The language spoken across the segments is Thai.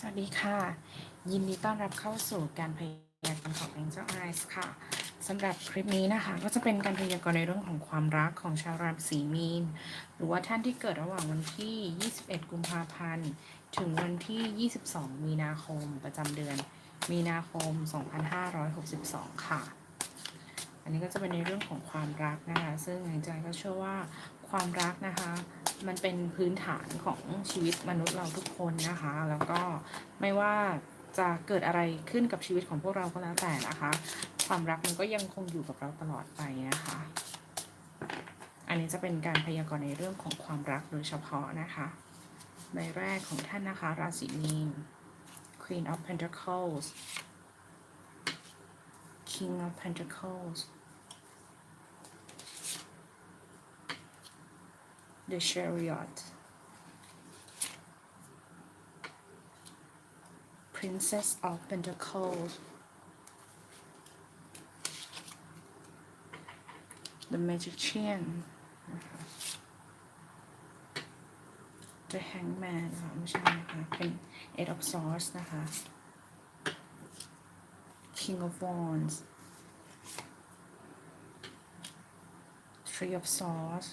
สวัสดีค่ะ ยินดีต้อนรับเข้าสู่การพยากรณ์ของ Angel Eyes ค่ะสำหรับคลิปนี้นะคะ ก็จะเป็นการพยากรณ์ในเรื่องของความรักของชาวราศีมีน หรือว่าท่านที่เกิดระหว่างวันที่ 21 กุมภาพันธ์ ถึงวันที่ 22 มีนาคมประจำเดือน มีนาคม 2562 ค่ะ อันนี้ก็จะเป็นในเรื่องของความรักนะคะ ซึ่งอาจารย์ก็เชื่อว่า ความรักนะคะ มันเป็นพื้นฐานของชีวิตมนุษย์เราทุกคนนะคะ แล้วก็ไม่ว่าจะเกิดอะไรขึ้นกับชีวิตของพวกเราก็แล้วแต่นะคะ ความรักมันก็ยังคงอยู่กับเราตลอดไปนะคะ อันนี้จะเป็นการพยากรณ์ในเรื่องของความรักโดยเฉพาะนะคะใบแรกของท่านนะคะ ราศีมีน Queen of Pentacles King of Pentacles The Chariot Princess of Pentacles The Magician นะคะ The Hangman นะคะไม่ใช่นะคะเป็น Eight of Swords นะคะ King of Wands Three of Swords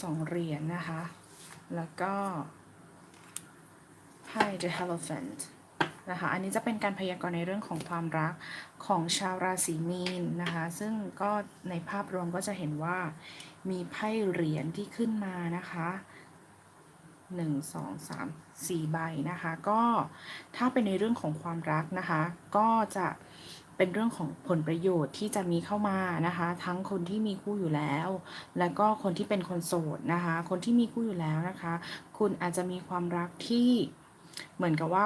สองเหรียญนะคะ แล้วก็ไพ่ The Hierophant นะคะ อันนี้จะเป็นการพยากรณ์ในเรื่องของความรักของชาวราศีมีนนะคะ ซึ่งก็ในภาพรวมก็จะเห็นว่ามีไพ่เหรียญที่ขึ้นมานะคะหนึ่งสองสามสี่ใบนะคะ ก็ถ้าเป็นในเรื่องของความรักนะคะ ก็จะ เป็นเรื่องของผลประโยชน์ที่จะมีเข้ามานะคะ ทั้งคนที่มีคู่อยู่แล้ว และก็คนที่เป็นคนโสดนะคะ คนที่มีคู่อยู่แล้วนะคะ คุณอาจจะมีความรักที่เหมือนกับว่า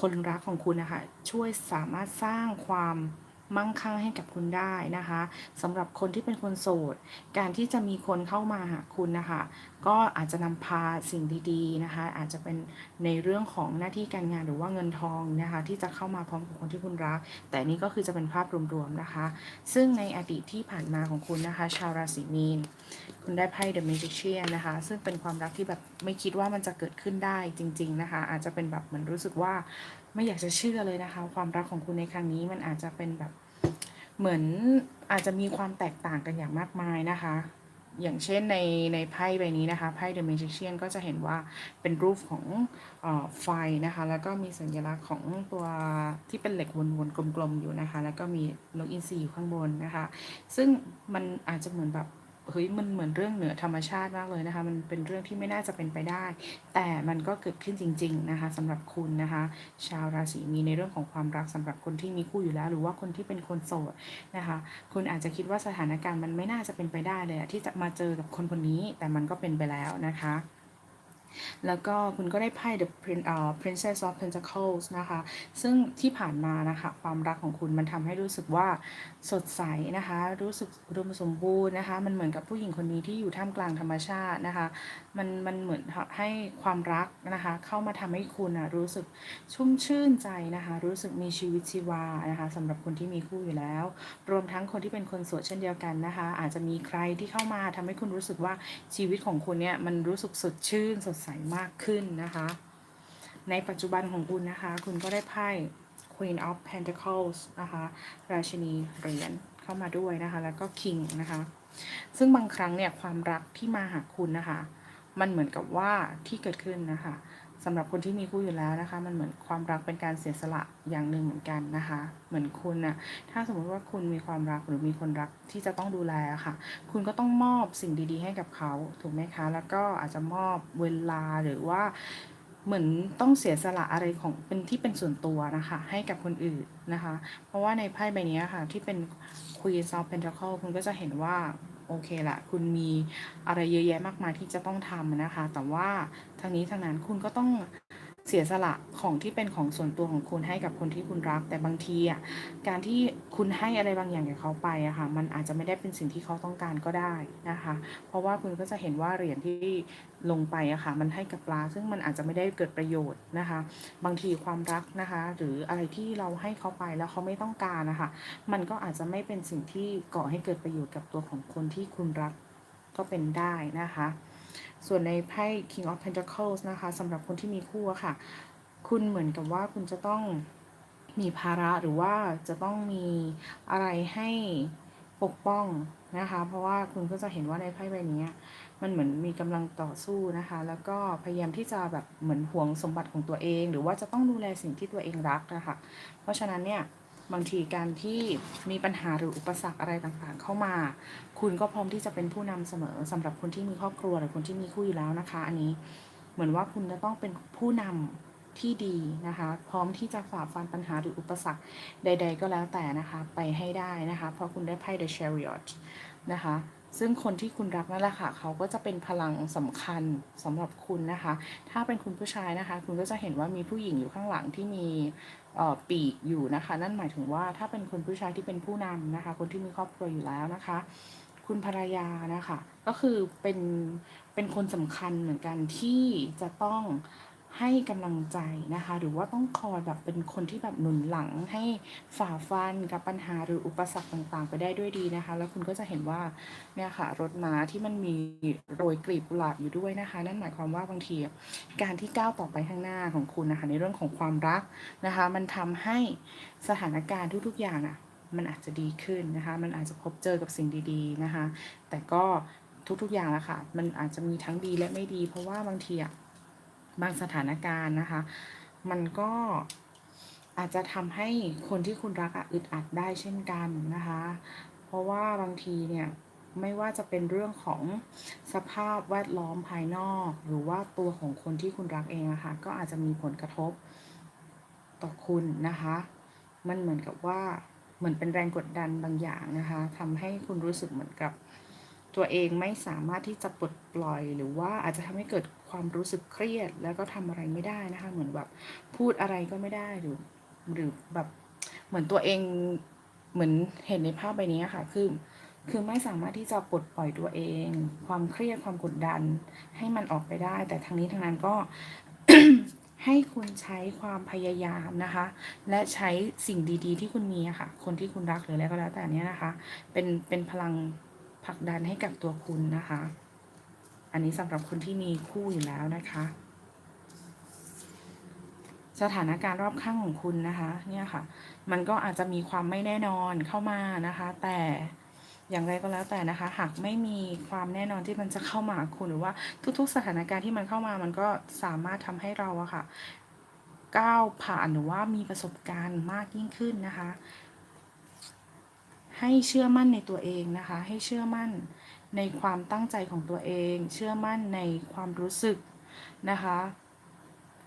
คนรักของคุณนะคะช่วยสามารถสร้างความ มั่งคั่งให้กับคุณได้นะคะสำหรับคนที่เป็นคนโสด การที่จะมีคนเข้ามาหาคุณนะคะ ก็อาจจะนำพาสิ่งดีๆนะคะ อาจจะเป็นในเรื่องของหน้าที่การงานหรือว่าเงินทองนะคะ ที่จะเข้ามาพร้อมกับคนที่คุณรัก แต่นี่ก็คือจะเป็นภาพรวมๆนะคะ ซึ่งในอดีตที่ผ่านมาของคุณนะคะ ชาวราศีมีน คุณได้ไพ่ The Magician นะคะ ซึ่งเป็นความรักที่แบบไม่คิดว่ามันจะเกิดขึ้นได้จริง ๆนะคะ อาจจะเป็นแบบเหมือนรู้สึกว่าไม่อยากจะเชื่อเลยนะคะ ความรักของคุณในครั้งนี้มันอาจจะเป็นแบบ เหมือนอาจจะมีความแตกต่างกันอย่างมากมายนะคะ อย่างเช่นในในไพ่ใบนี้นะคะไพ่ The Magician ก็จะเห็นว่าเป็นรูปของออไฟนะคะ แล้วก็มีสัญลักษณ์ของตัวที่เป็นเหล็กวนๆกลมๆอยู่นะคะ แล้วก็มีนกอินทรีอยู่ข้างบนนะคะ ซึ่งมันอาจจะเหมือนแบบ เฮ้ยมันเหมือนเรื่องเหนือธรรมชาติมากเลยนะคะ มันเป็นเรื่องที่ไม่น่าจะเป็นไปได้ แต่มันก็เกิดขึ้นจริง ๆ นะคะสำหรับคุณนะคะ ชาวราศีมีในเรื่องของความรักสำหรับคนที่มีคู่อยู่แล้ว หรือว่าคนที่เป็นคนโสดนะคะ คุณอาจจะคิดว่าสถานการณ์มันไม่น่าจะเป็นไปได้เลยที่จะมาเจอกับคนคนนี้ แต่มันก็เป็นไปแล้วนะคะ แล้วก็คุณก็ได้ไพ่ The Princess of Pentacles นะคะ ซึ่งที่ผ่านมานะคะ ความรักของคุณมันทำให้รู้สึกว่าสดใสนะคะ รู้สึกอุดมสมบูรณ์นะคะ มันเหมือนกับผู้หญิงคนนี้ที่อยู่ท่ามกลางธรรมชาตินะคะ มันมันเหมือนให้ความรักนะคะ เข้ามาทำให้คุณนะรู้สึกชุ่มชื่นใจนะคะ รู้สึกมีชีวิตชีวานะคะสำหรับคนที่มีคู่อยู่แล้ว รวมทั้งคนที่เป็นคนโสดเช่นเดียวกันนะคะ อาจจะมีใครที่เข้ามาทำให้คุณรู้สึกว่าชีวิตของคุณเนี่ยมันรู้สึกสดชื่น สดใสมากขึ้นนะคะ ในปัจจุบันของคุณนะคะ คุณก็ได้ไพ่ Queen of Pentacles นะคะ ราชินีเหรียญเข้ามาด้วยนะคะ แล้วก็ King นะคะ ซึ่งบางครั้งเนี่ยความรักที่มาหาคุณนะคะ มันเหมือนกับว่าที่เกิดขึ้นนะคะสำหรับคนที่มีคู่อยู่แล้วนะคะ มันเหมือนความรักเป็นการเสียสละอย่างหนึ่งเหมือนกันนะคะ เหมือนคุณนะถ้าสมมติว่าคุณมีความรักหรือมีคนรักที่จะต้องดูและค่ะ คุณก็ต้องมอบสิ่งดี ๆ ให้กับเขาถูกไหมคะ แล้วก็อาจจะมอบเวลาหรือว่าเหมือนต้องเสียสละอะไรของเป็นที่เป็นส่วนตัวนะคะ ให้กับคนอื่นนะคะ เพราะว่าในไพ่ใบนี้ค่ะ ที่เป็น Queen of Pentacles คุณก็จะเห็นว่า โอเคละคุณมีอะไรเยอะแยะมากมายที่จะต้องทำนะคะ แต่ว่าทางนี้ทางนั้นคุณก็ต้อง เสียสละของที่เป็นของส่วนตัวของคุณให้กับคนที่คุณรัก แต่บางทีอะการที่คุณให้อะไรบางอย่างกับเขาไปอะค่ะมันอาจจะไม่ได้เป็นสิ่งที่เขาต้องการก็ได้นะคะ เพราะว่าคุณก็จะเห็นว่าเหรียญที่ลงไปอะค่ะมันให้กับปลา ซึ่งมันอาจจะไม่ได้เกิดประโยชน์นะคะ บางทีความรักนะคะ หรืออะไรที่เราให้เขาไปแล้วเขาไม่ต้องการนะคะมันก็อาจจะไม่เป็นสิ่งที่ก่อให้เกิดประโยชน์กับตัวของคนที่คุณรักก็เป็นได้นะคะ ส่วนในไพ่ King of Pentacles นะคะสำหรับคนที่มีคู่ค่ะ คุณเหมือนกับว่าคุณจะต้องมีภาระหรือว่าจะต้องมีอะไรให้ปกป้องนะคะ เพราะว่าคุณก็จะเห็นว่าในไพ่ใบนี้มันเหมือนมีกำลังต่อสู้นะคะ แล้วก็พยายามที่จะแบบเหมือนห่วงสมบัติของตัวเอง หรือว่าจะต้องดูแลสิ่งที่ตัวเองรักนะคะ เพราะฉะนั้นเนี่ย บางทีการที่มีปัญหาหรืออุปสรรคอะไรต่างๆ เข้ามา คุณก็พร้อมที่จะเป็นผู้นำเสมอสำหรับคนที่มีครอบครัวหรือคนที่มีคู่อยู่แล้วนะคะ อันนี้เหมือนว่าคุณจะต้องเป็นผู้นำที่ดีนะคะ พร้อมที่จะฝ่าฟันปัญหาหรืออุปสรรคใด ๆ ก็แล้วแต่นะคะ ไปให้ได้นะคะ เพราะคุณได้ไพ่ The Chariot นะคะ ซึ่งคนที่คุณรักนั่นแหละค่ะเขาก็จะเป็นพลังสำคัญสำหรับคุณนะคะ ถ้าเป็นคุณผู้ชายนะคะ คุณก็จะเห็นว่ามีผู้หญิงอยู่ข้างหลังที่มีปีกอยู่นะคะ นั่นหมายถึงว่าถ้าเป็นคนผู้ชายที่เป็นผู้นำนะคะ คนที่มีครอบครัวอยู่แล้วนะคะ คุณภรรยานะคะ ก็คือเป็นเป็นคนสำคัญเหมือนกันที่จะต้อง ให้กำลังใจนะคะ หรือว่าต้องคอยแบบเป็นคนที่แบบหนุนหลังให้ฝ่าฟันกับปัญหาหรืออุปสรรคต่างๆ ไปได้ด้วยดีนะคะ แล้วคุณก็จะเห็นว่าเนี่ยค่ะรถม้าที่มันมีโรยกลีบกุหลาบอยู่ด้วยนะคะ นั่นหมายความว่าบางทีการที่ก้าวต่อไปข้างหน้าของคุณนะคะ ในเรื่องของความรักนะคะ มันทำให้สถานการณ์ทุกๆอย่างอะมันอาจจะดีขึ้นนะคะ มันอาจจะพบเจอกับสิ่งดีๆนะคะ แต่ก็ทุกๆอย่างละค่ะ มันอาจจะมีทั้งดีและไม่ดี เพราะว่าบางทีอะ บางสถานการณ์นะคะ มันก็อาจจะทำให้คนที่คุณรักอ,อึดอัดได้เช่นกันนะคะ เพราะว่าบางทีเนี่ยไม่ว่าจะเป็นเรื่องของสภาพแวดล้อมภายนอก หรือว่าตัวของคนที่คุณรักเองอะคะ่ะก็อาจจะมีผลกระทบต่อคุณนะคะ มันเหมือนกับว่าเหมือนเป็นแรงกดดันบางอย่างนะคะทำให้คุณรู้สึกเหมือนกับ ตัวเองไม่สามารถที่จะปลดปล่อย หรือว่าอาจจะทำให้เกิดความรู้สึกเครียด แล้วก็ทำอะไรไม่ได้นะคะ เหมือนแบบพูดอะไรก็ไม่ได้หรือหรือแบบเหมือนตัวเองเหมือนเห็นในภาพใบนี้ค่ะ คือคือไม่สามารถที่จะปลดปล่อยตัวเอง ความเครียดความกดดัน ให้มันออกไปได้ แต่ทั้งนี้ทั้งนั้นก็ให้คุณใช้ความพยายามนะคะ และใช้สิ่งดี ๆ ที่คุณมีค่ะ คนที่คุณรักหรืออะไรก็แล้วแต่เนี้ยนะคะ เป็นเป็นพลัง ผลักดันให้กับตัวคุณนะคะ อันนี้สำหรับคนที่มีคู่อยู่แล้วนะคะ สถานการณ์รอบข้างของคุณนะคะ เนี่ยค่ะ มันก็อาจจะมีความไม่แน่นอนเข้ามานะคะ แต่อย่างไรก็แล้วแต่นะคะ หากไม่มีความแน่นอนที่มันจะเข้ามาคุณหรือว่าทุกๆ สถานการณ์ที่มันเข้ามามันก็สามารถทำให้เราอะค่ะก้าวผ่านหรือว่ามีประสบการณ์มากยิ่งขึ้นนะคะ ให้เชื่อมั่นในตัวเองนะคะ ให้เชื่อมั่นในความตั้งใจของตัวเอง เชื่อมั่นในความรู้สึกนะคะ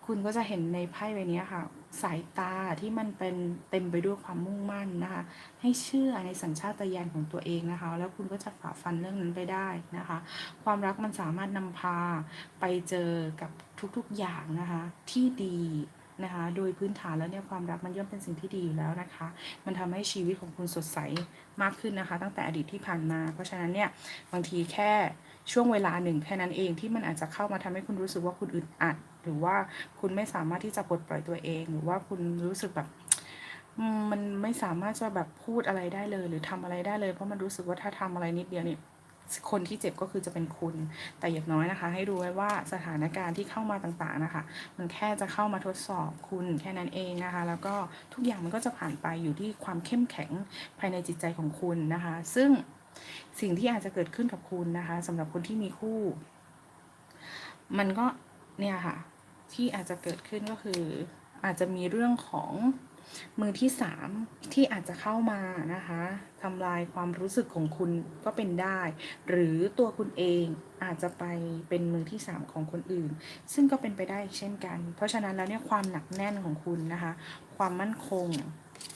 คุณก็จะเห็นในไพ่ใบนี้ค่ะ สายตาที่มันเป็นเต็มไปด้วยความมุ่งมั่นนะคะ ให้เชื่อในสัญชาตญาณของตัวเองนะคะ แล้วคุณก็จะฝ่าฟันเรื่องนั้นไปได้นะคะ ความรักมันสามารถนำพาไปเจอกับทุกๆอย่างนะคะ ที่ดี นะคะ โดยพื้นฐานแล้วเนี่ยความรักมันย่อมเป็นสิ่งที่ดีอยู่แล้วนะคะ มันทำให้ชีวิตของคุณสดใสมากขึ้นนะคะ ตั้งแต่อดีตที่ผ่านมา เพราะฉะนั้นเนี่ยบางทีแค่ช่วงเวลาหนึ่งแค่นั้นเองที่มันอาจจะเข้ามาทำให้คุณรู้สึกว่าคุณอึดอัด หรือว่าคุณไม่สามารถที่จะปลดปล่อยตัวเอง หรือว่าคุณรู้สึกแบบมันไม่สามารถจะแบบพูดอะไรได้เลย หรือทำอะไรได้เลย เพราะมันรู้สึกว่าถ้าทำอะไรนิดเดียวเนี่ย คนที่เจ็บก็คือจะเป็นคุณ แต่อย่างน้อยนะคะ ให้รู้ไว้ว่าสถานการณ์ที่เข้ามาต่างๆนะคะ มันแค่จะเข้ามาทดสอบคุณแค่นั้นเองนะคะ แล้วก็ทุกอย่างมันก็จะผ่านไปอยู่ที่ความเข้มแข็งภายในจิตใจของคุณนะคะ ซึ่งสิ่งที่อาจจะเกิดขึ้นกับคุณนะคะสำหรับคนที่มีคู่ มันก็เนี่ยค่ะ ที่อาจจะเกิดขึ้นก็คืออาจจะมีเรื่องของ มือที่สามที่อาจจะเข้ามานะคะทำลายความรู้สึกของคุณก็เป็นได้ หรือตัวคุณเองอาจจะไปเป็นมือที่สามของคนอื่น ซึ่งก็เป็นไปได้เช่นกัน เพราะฉะนั้นแล้วเนี่ยความหนักแน่นของคุณนะคะ ความมั่นคง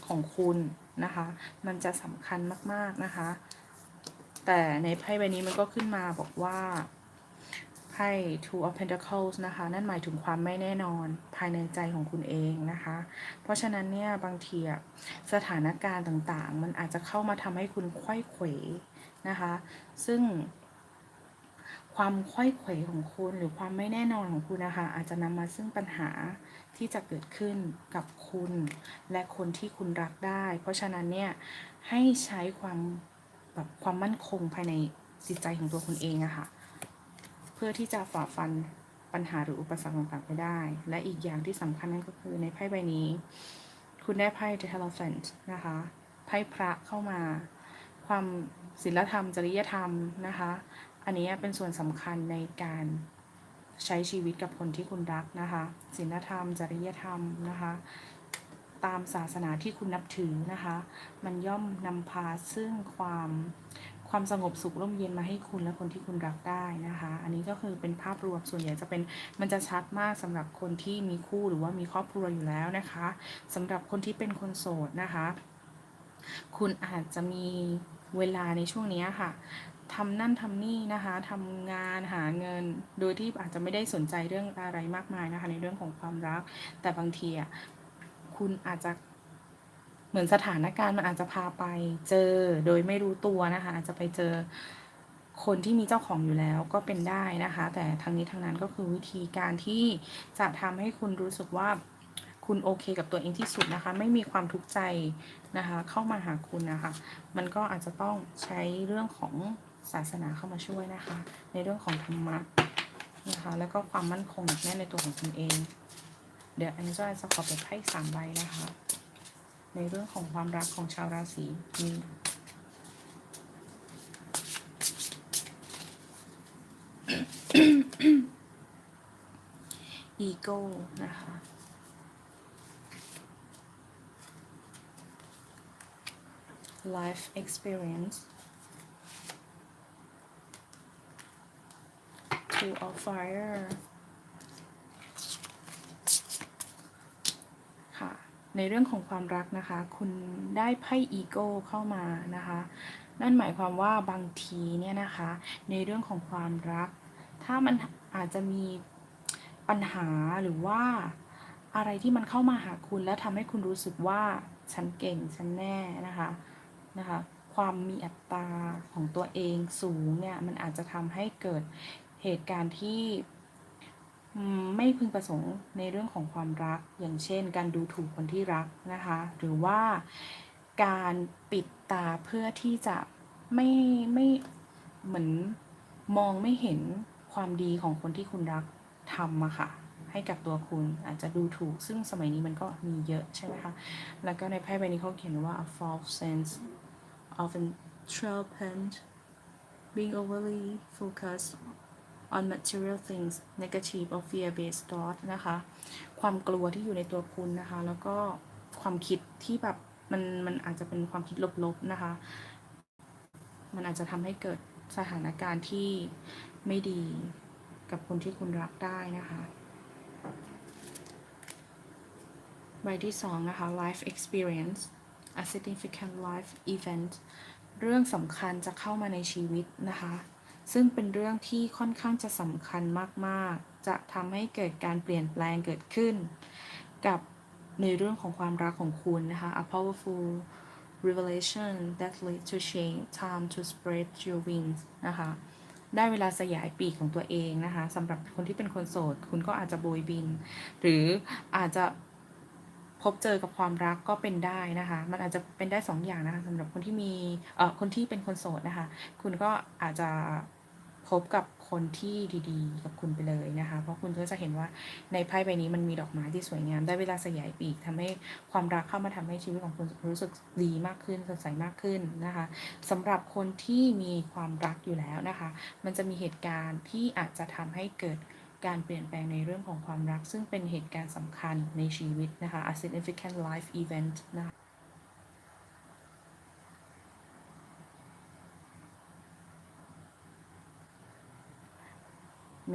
ของคุณนะคะ มันจะสำคัญมากๆนะคะ แต่ในไพ่ใบนี้มันก็ขึ้นมาบอกว่า พ่ Two of Pentacles นะคะ นั่นหมายถึงความไม่แน่นอนภายในใจของคุณเองนะคะ เพราะฉะนั้นเนี่ยบางทีสถานการณ์ต่างๆ มันอาจจะเข้ามาทำให้คุณควยเขวนะคะ ซึ่ง ความควยเขวของคุณหรือความไม่แน่นอนของคุณนะคะ อาจจะนำมาซึ่งปัญหาที่จะเกิดขึ้นกับคุณ และคนที่คุณรักได้ เพราะฉะนั้นเนี่ยให้ใช้ความแบบความมั่นคงภายในจิตใจของตัวคุณเองอะค่ะ พื่อที่จะฝ่าฟันปัญหาหรืออุปสรรคต่างๆไปได้ และอีกอย่างที่สำคัญนั่นก็คือในไพ่ใบนี้ คุณได้ไพ่ The Elephant นะคะไพ่พระเข้ามา ความศีลธรรม จริยธรรมนะคะ อันนี้เป็นส่วนสำคัญในการใช้ชีวิตกับคนที่คุณรักนะคะศีลธรรม จริยธรรมนะคะ ตามศาสนาที่คุณนับถือนะคะ มันย่อมนำพาซึ่งความ ความสงบสุขร่มเย็นมาให้คุณและคนที่คุณรักได้นะคะ อันนี้ก็คือเป็นภาพรวมส่วนใหญ่จะเป็นมันจะชัดมากสำหรับคนที่มีคู่หรือว่ามีครอบครัวอยู่แล้วนะคะสำหรับคนที่เป็นคนโสดนะคะ คุณอาจจะมีเวลาในช่วงนี้ค่ะทำนั่นทำนี่นะคะทำงานหาเงิน โดยที่อาจจะไม่ได้สนใจเรื่องอะไรมากมายนะคะ ในเรื่องของความรัก แต่บางทีอะคุณอาจจะ เหมือนสถานการณ์มันอาจจะพาไปเจอโดยไม่รู้ตัวนะคะ อาจจะไปเจอคนที่มีเจ้าของอยู่แล้วก็เป็นได้นะคะ แต่ทางนี้ทางนั้นก็คือวิธีการที่จะทำให้คุณรู้สึกว่าคุณโอเคกับตัวเองที่สุดนะคะ ไม่มีความทุกข์ใจนะคะ เข้ามาหาคุณนะคะ มันก็อาจจะต้องใช้เรื่องของศาสนาเข้ามาช่วยนะคะ ในเรื่องของธรรมะนะคะ แล้วก็ความมั่นคงแน่ในตัวของคุณเอง เดี๋ยวอันนี้จะจะขอเปิดไพ่สามใบนะคะ ในเรื่องของความรักของชาวราศีมีนอีโก้นะคะ life experience two of fire ค่ะ ในเรื่องของความรักนะคะ คุณได้ไพ่อีโก้เข้ามานะคะ นั่นหมายความว่าบางทีเนี่ยนะคะ ในเรื่องของความรัก ถ้ามันอาจจะมีปัญหาหรือว่าอะไรที่มันเข้ามาหาคุณแล้วทำให้คุณรู้สึกว่าฉันเก่งฉันแน่นะคะนะคะ ความมีอัตราของตัวเองสูงเนี่ยมันอาจจะทำให้เกิดเหตุการณ์ที่ ไม่พึงประสงค์ในเรื่องของความรัก อย่างเช่น การดูถูกคนที่รักนะคะ หรือว่าการปิดตาเพื่อที่จะไม่ไม่เหมือนมองไม่เห็นความดีของคนที่คุณรักทำอะค่ะให้กับตัวคุณอาจจะดูถูก ซึ่งสมัยนี้มันก็มีเยอะใช่ไหมคะ แล้วก็ในไพ่ใบนี้เขาเขียนว่า a false sense of entrapment being overly focused on material things negative or fear based thought นะคะ ความกลัวที่อยู่ในตัวคุณนะคะ แล้วก็ความคิดที่แบบมันมันอาจจะเป็นความคิดลบๆนะคะ มันอาจจะทำให้เกิดสถานการณ์ที่ไม่ดีกับคนที่คุณรักได้นะคะใบที่สองนะคะ life experience a significant life event เรื่องสำคัญจะเข้ามาในชีวิตนะคะ ซึ่งเป็นเรื่องที่ค่อนข้างจะสำคัญมากๆ จะทำให้เกิดการเปลี่ยนแปลงเกิดขึ้น กับในเรื่องของความรักของคุณนะคะ a powerful revelation that leads to change time to spread your wings นะคะได้เวลาสยายปีกของตัวเองนะคะสำหรับคนที่เป็นคนโสด คุณก็อาจจะโบยบิน หรืออาจจะพบเจอกับความรักก็เป็นได้นะคะ มันอาจจะเป็นได้สองอย่างนะคะสำหรับคนที่มีเอ่อคนที่เป็นคนโสดนะคะ คุณก็อาจจะ พบกับคนที่ดีๆ กับคุณไปเลยนะคะ เพราะคุณก็จะเห็นว่าในไพ่ใบนี้มันมีดอกไม้ที่สวยงาม ได้เวลาสยายปีกทำให้ความรักเข้ามาทำให้ชีวิตของคุณรู้สึกดีมากขึ้นสดใสมากขึ้นนะคะสำหรับคนที่มีความรักอยู่แล้วนะคะ มันจะมีเหตุการณ์ที่อาจจะทำให้เกิดการเปลี่ยนแปลงในเรื่องของความรัก ซึ่งเป็นเหตุการณ์สำคัญในชีวิตนะคะ a significant life event นะคะ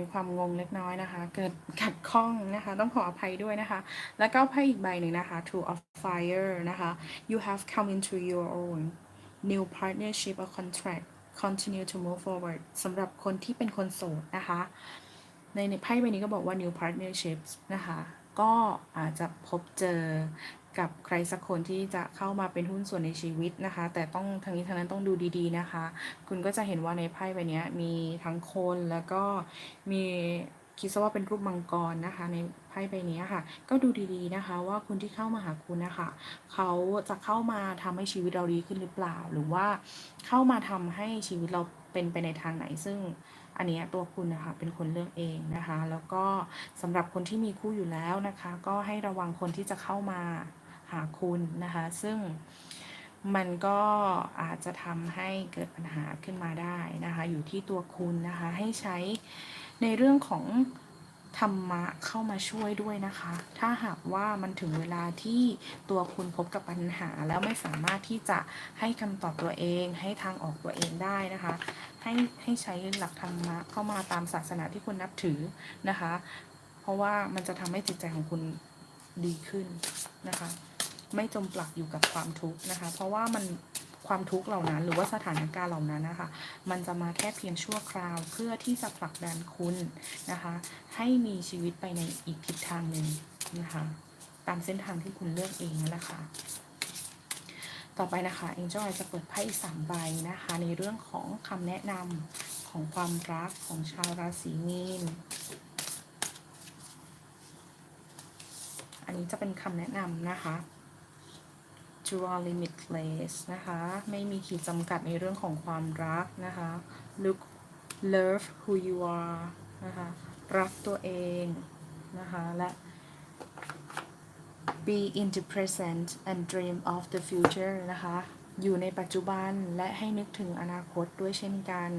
มีความงงเล็กน้อยนะคะ เกิดขัดข้องนะคะ ต้องขออภัยด้วยนะคะ แล้วก็ไพ่อีกใบหนึ่งนะคะ two of fire นะคะ you have come into your own new partnership or contract continue to move forward สำหรับคนที่เป็นคนโสดนะคะ ในไพ่ใบนี้ก็บอกว่า new partnerships นะคะ ก็อาจจะพบเจอ กับใครสักคนที่จะเข้ามาเป็นหุ้นส่วนในชีวิตนะคะ แต่ต้องทางนี้ทางนั้นต้องดูดีๆนะคะ คุณก็จะเห็นว่าในไพ่ใบนี้มีทั้งคนแล้วก็มีคิดซะว่าเป็นรูปมังกรนะคะ ในไพ่ใบนี้ค่ะ ก็ดูดีๆนะคะ ว่าคนที่เข้ามาหาคุณนะคะเขาจะเข้ามาทำให้ชีวิตเราดีขึ้นหรือเปล่า หรือว่าเข้ามาทำให้ชีวิตเราเป็นไปในทางไหนซึ่งอันนี้ตัวคุณนะคะเป็นคนเลือกเองนะคะ แล้วก็สำหรับคนที่มีคู่อยู่แล้วนะคะ ก็ให้ระวังคนที่จะเข้ามา หาคุณนะคะ ซึ่งมันก็อาจจะทำให้เกิดปัญหาขึ้นมาได้นะคะ อยู่ที่ตัวคุณนะคะ ให้ใช้ในเรื่องของธรรมะเข้ามาช่วยด้วยนะคะ ถ้าหากว่ามันถึงเวลาที่ตัวคุณพบกับปัญหา แล้วไม่สามารถที่จะให้คำตอบตัวเอง ให้ทางออกตัวเองได้นะคะ ให้ให้ใช้หลักธรรมะเข้ามาตามศาสนาที่คุณนับถือนะคะ เพราะว่ามันจะทำให้จิตใจของคุณดีขึ้นนะคะ ไม่จมปลักอยู่กับความทุกข์นะคะ เพราะว่ามันความทุกข์เหล่านั้น หรือว่าสถานการณ์เหล่านั้นนะคะ มันจะมาแค่เพียงชั่วคราวเพื่อที่จะผลักดันคุณนะคะ ให้มีชีวิตไปในอีกทิศทางหนึ่งนะคะ ตามเส้นทางที่คุณเลือกเองนั่นแหละค่ะต่อไปนะคะ Angel จะเปิดไพ่สามใบนะคะ ในเรื่องของคำแนะนำของความรักของชาวราศีมีน อันนี้จะเป็นคำแนะนำนะคะ You are limitless นะคะ ไม่มีขีดจำกัดในเรื่องของความรักนะคะ Look love who you are นะคะ รักตัวเองนะคะ และ be in the present and dream of the future นะคะ อยู่ในปัจจุบันและให้นึกถึงอนาคตด้วยเช่นกัน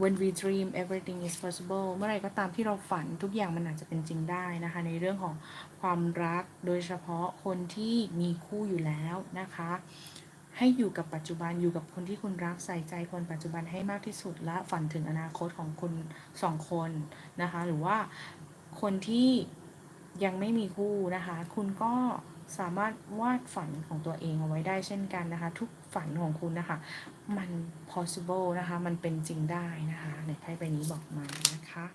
when we dream everything is possible เมื่อไรก็ตามที่เราฝันทุกอย่างมันอาจจะเป็นจริงได้นะคะ ในเรื่องของความรักโดยเฉพาะคนที่มีคู่อยู่แล้วนะคะ ให้อยู่กับปัจจุบันอยู่กับคนที่คุณรักใส่ใจคนปัจจุบันให้มากที่สุดและฝันถึงอนาคตของคุณสองคนนะคะ หรือว่าคนที่ยังไม่มีคู่นะคะ คุณก็สามารถวาดฝันของตัวเองเอาไว้ได้เช่นกันนะคะ ทุก ฝันของคุณนะคะ มัน possible นะคะ มันเป็นจริงได้นะคะในไพ่ใบนี้บอกมานะคะ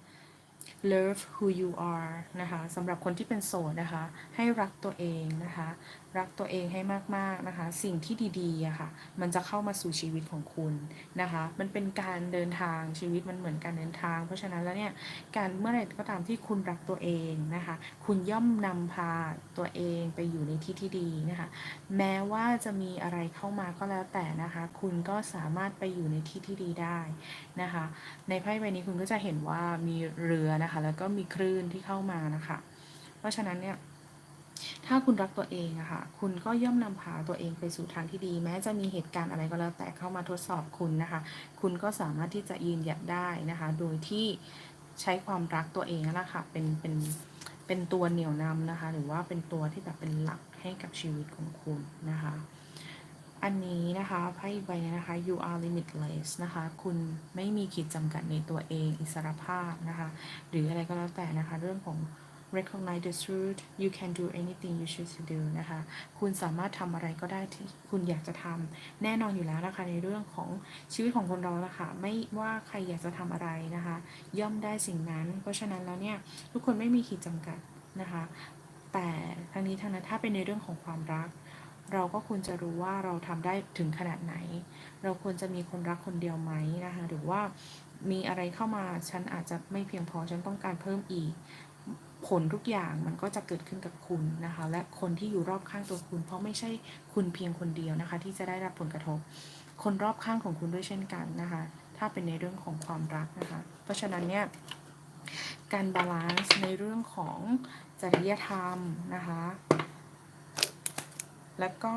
love who you are นะคะสำหรับคนที่เป็นโสดนะคะ ให้รักตัวเองนะคะ รักตัวเองให้มากๆนะคะ สิ่งที่ดีๆอะค่ะ มันจะเข้ามาสู่ชีวิตของคุณนะคะ มันเป็นการเดินทางชีวิตมันเหมือนการเดินทาง เพราะฉะนั้นแล้วเนี่ยการเมื่อไหร่ก็ตามที่คุณรักตัวเองนะคะ คุณย่อมนำพาตัวเองไปอยู่ในที่ที่ดีนะคะ แม้ว่าจะมีอะไรเข้ามาก็แล้วแต่นะคะ คุณก็สามารถไปอยู่ในที่ที่ดีได้นะคะ ในไพ่ใบนี้คุณก็จะเห็นว่ามีเรือนะคะ แล้วก็มีคลื่นที่เข้ามานะคะ เพราะฉะนั้นเนี่ย ถ้าคุณรักตัวเองอะค่ะคุณก็ย่อมนำพาตัวเองไปสู่ทางที่ดี แม้จะมีเหตุการณ์อะไรก็แล้วแต่เข้ามาทดสอบคุณนะคะ คุณก็สามารถที่จะยืนหยัดได้นะคะ โดยที่ใช้ความรักตัวเองนั่นแหละค่ะเป็นเป็นเป็นตัวเหนี่ยวนำนะคะ หรือว่าเป็นตัวที่แบบเป็นหลักให้กับชีวิตของคุณนะคะ อันนี้นะคะไพ่ใบนี้นะคะ you are limitless นะคะ คุณไม่มีขีดจำกัดในตัวเองอิสรภาพนะคะ หรืออะไรก็แล้วแต่นะคะ เรื่องของ recognize the truth you can do anything you choose to do นะคะ คุณสามารถทำอะไรก็ได้ที่คุณอยากจะทำแน่นอนอยู่แล้วนะคะในเรื่องของชีวิตของคนเรานะคะไม่ว่าใครอยากจะทำอะไรนะคะ ย่อมได้สิ่งนั้น เพราะฉะนั้นแล้วเนี่ย ทุกคนไม่มีขีดจำกัดนะคะ แต่ทั้งนี้ทั้งนั้นถ้าเป็นในเรื่องของความรัก เราก็ควรจะรู้ว่าเราทำได้ถึงขนาดไหน เราควรจะมีคนรักคนเดียวไหมนะคะ หรือว่ามีอะไรเข้ามาฉันอาจจะไม่เพียงพอฉันต้องการเพิ่มอีก ผลทุกอย่างมันก็จะเกิดขึ้นกับคุณนะคะ และคนที่อยู่รอบข้างตัวคุณ เพราะไม่ใช่คุณเพียงคนเดียวนะคะ ที่จะได้รับผลกระทบ คนรอบข้างของคุณด้วยเช่นกันนะคะ ถ้าเป็นในเรื่องของความรักนะคะ เพราะฉะนั้นเนี่ยการบาลานซ์ในเรื่องของจริยธรรมนะคะ แล้วก็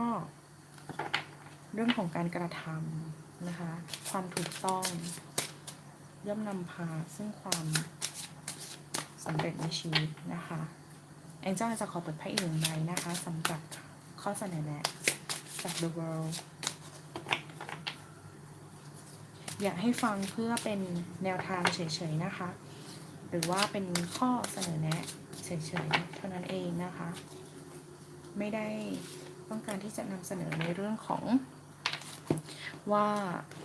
เรื่องของการกระทำนะคะ ความถูกต้อง ย่อมนำพาซึ่งความ สำเร็จในชีวิตนะคะแองเจิลจะขอเปิดไพ่อีกหนึ่งใบนะคะสำหรับข้อเสนอแนะจาก The World อยากให้ฟังเพื่อเป็นแนวทางเฉยๆนะคะ หรือว่าเป็นข้อเสนอแนะเฉยๆเท่านั้นเองนะคะ ไม่ได้ต้องการที่จะนำเสนอในเรื่องของ ว่า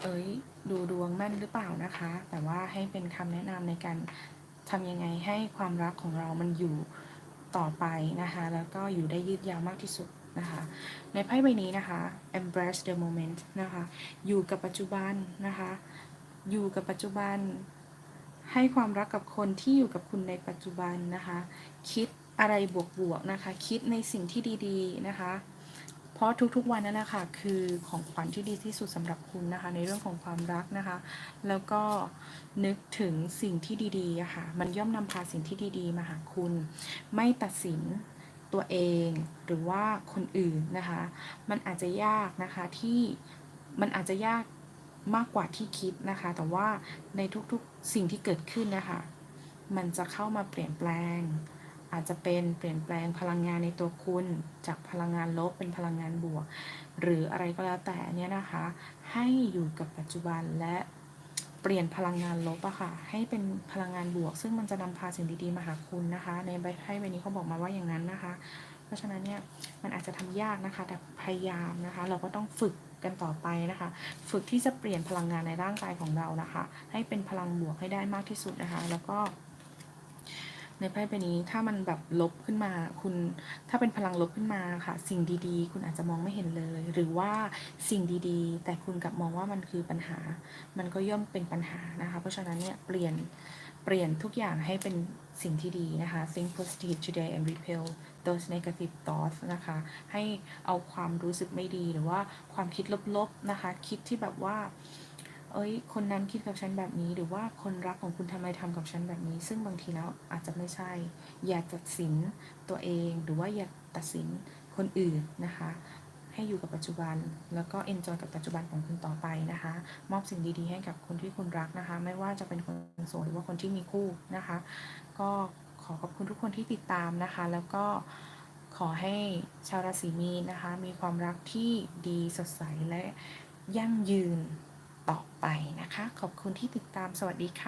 เอ้ย ดูดวงแม่นหรือเปล่านะคะ แต่ว่าให้เป็นคำแนะนำในการ ทำยังไงให้ความรักของเรามันอยู่ต่อไปนะคะ แล้วก็อยู่ได้ยืดยาวมากที่สุดนะคะ ในไพ่ใบนี้นะคะ embrace the moment นะคะ อยู่กับปัจจุบันนะคะ อยู่กับปัจจุบัน ให้ความรักกับคนที่อยู่กับคุณในปัจจุบันนะคะ คิดอะไรบวกๆนะคะ คิดในสิ่งที่ดี ๆ นะคะ เพราะทุกๆวันนั่นแหละค่ะคือของขวัญที่ดีที่สุดสำหรับคุณนะคะ ในเรื่องของความรักนะคะ แล้วก็นึกถึงสิ่งที่ดีๆอะค่ะมันย่อมนำพาสิ่งที่ดี ๆ มาหาคุณ ไม่ตัดสินตัวเองหรือว่าคนอื่นนะคะ มันอาจจะยากนะคะที่มันอาจจะยากมากกว่าที่คิดนะคะ แต่ว่าในทุกๆสิ่งที่เกิดขึ้นนะคะ มันจะเข้ามาเปลี่ยนแปลง อาจจะเป็นเปลี่ยนแปลงพลังงานในตัวคุณ จากพลังงานลบเป็นพลังงานบวก หรืออะไรก็แล้วแต่เนี่ยนะคะ ให้อยู่กับปัจจุบันและเปลี่ยนพลังงานลบอะค่ะ ให้เป็นพลังงานบวก ซึ่งมันจะนำพาสิ่งดีๆมาหาคุณนะคะ ในใบไพ่ใบนี้เขาบอกมาว่าอย่างนั้นนะคะ เพราะฉะนั้นเนี่ยมันอาจจะทำยากนะคะ แต่พยายามนะคะ เราก็ต้องฝึกกันต่อไปนะคะ ฝึกที่จะเปลี่ยนพลังงานในร่างกายของเรานะคะ ให้เป็นพลังบวกให้ได้มากที่สุดนะคะ แล้วก็ ในไพ่ใบนี้ถ้ามันแบบลบขึ้นมา คุณถ้าเป็นพลังลบขึ้นมาค่ะ สิ่งดีๆ คุณอาจจะมองไม่เห็นเลย หรือว่าสิ่งดีๆ แต่คุณกลับมองว่ามันคือปัญหา มันก็ย่อมเป็นปัญหานะคะ เพราะฉะนั้นเนี่ยเปลี่ยนเปลี่ยนทุกอย่างให้เป็นสิ่งที่ดีนะคะ think positive today and repel those negative thoughts นะคะ ให้เอาความรู้สึกไม่ดีหรือว่าความคิดลบๆนะคะ คิดที่แบบว่า เอ้ย คนนั้นคิดกับฉันแบบนี้หรือว่าคนรักของคุณทำไมทำกับฉันแบบนี้ ซึ่งบางทีแล้วอาจจะไม่ใช่ อย่าตัดสินตัวเองหรือว่าอย่าตัดสินคนอื่นนะคะ ให้อยู่กับปัจจุบัน แล้วก็ enjoy กับปัจจุบันของคุณต่อไปนะคะ มอบสิ่งดีๆ ให้กับคนที่คุณรักนะคะ ไม่ว่าจะเป็นคนโสดหรือว่าคนที่มีคู่นะคะ ก็ขอขอบคุณทุกคนที่ติดตามนะคะ แล้วก็ขอให้ชาวราศีมีนนะคะ มีความรักที่ดีสดใสและยั่งยืน ไปนะคะ ขอบคุณที่ติดตามสวัสดีค่ะ